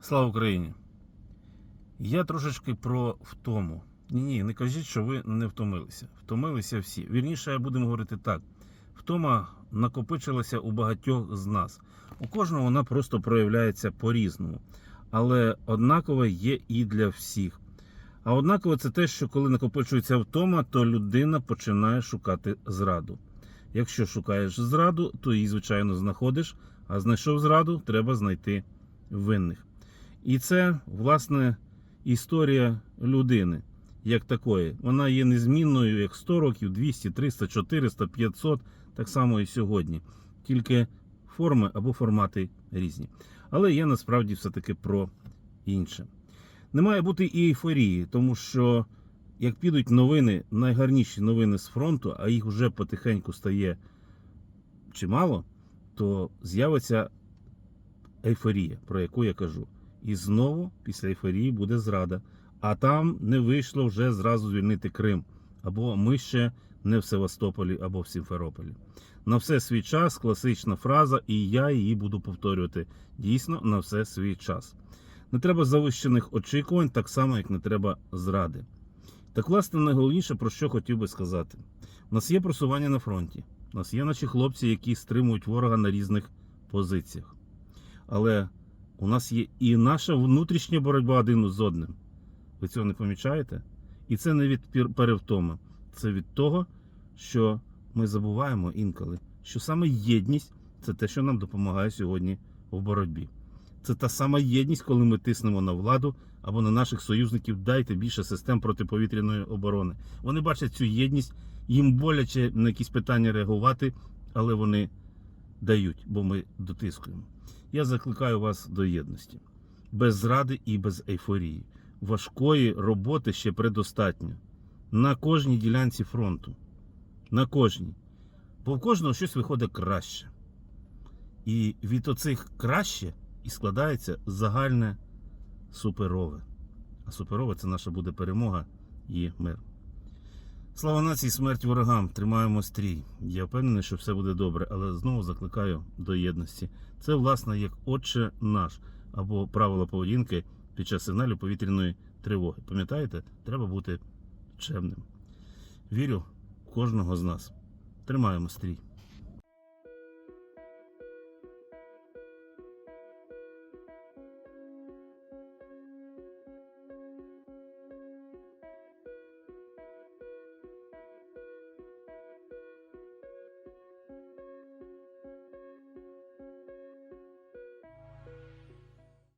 Слава Україні! Я трошечки про втому. Ні, ні, не кажіть, що ви не втомилися. Втомилися всі. Вірніше, будемо говорити так. Втома накопичилася у багатьох з нас. У кожного вона просто проявляється по-різному. Але однаково є і для всіх. А однаково це те, що коли накопичується втома, то людина починає шукати зраду. Якщо шукаєш зраду, то її, звичайно, знаходиш, а знайшов зраду, треба знайти винних. І це, власне, історія людини як такої. Вона є незмінною як 100 років, 200, 300, 400, 500, так само і сьогодні. Тільки форми або формати різні. Але є насправді все-таки про інше. Не має бути і ейфорії, тому що як підуть новини, найгарніші новини з фронту, а їх вже потихеньку стає чимало, то з'явиться ейфорія, про яку я кажу. І знову після ейфорії буде зрада. А там не вийшло вже зразу звільнити Крим. Або ми ще не в Севастополі, або в Сімферополі. На все свій час класична фраза, і я її буду повторювати. Дійсно, на все свій час. Не треба завищених очікувань, так само, як не треба зради. Так, власне, найголовніше, про що хотів би сказати: у нас є просування на фронті, у нас є наші хлопці, які стримують ворога на різних позиціях. Але у нас є і наша внутрішня боротьба один з одним. Ви цього не помічаєте? І це не від перевтоми, це від того, що ми забуваємо інколи, що саме єдність це те, що нам допомагає сьогодні в боротьбі. Це та сама єдність, коли ми тиснемо на владу або на наших союзників, дайте більше систем протиповітряної оборони. Вони бачать цю єдність, їм боляче на якісь питання реагувати, але вони дають, бо ми дотискуємо. Я закликаю вас до єдності, без зради і без ейфорії. Важкої роботи ще предостатньо на кожній ділянці фронту. На кожній. Бо в кожного щось виходить краще. І від оцих краще і складається загальне суперове. А суперове це наша буде перемога і мир. Слава нації, смерть ворогам! Тримаємо стрій. Я впевнений, що все буде добре, але знову закликаю до єдності. Це, власне, як отче наш або правила поведінки під час сигналю повітряної тривоги. Пам'ятаєте, треба бути чемним. Вірю в кожного з нас. Тримаємо стрій.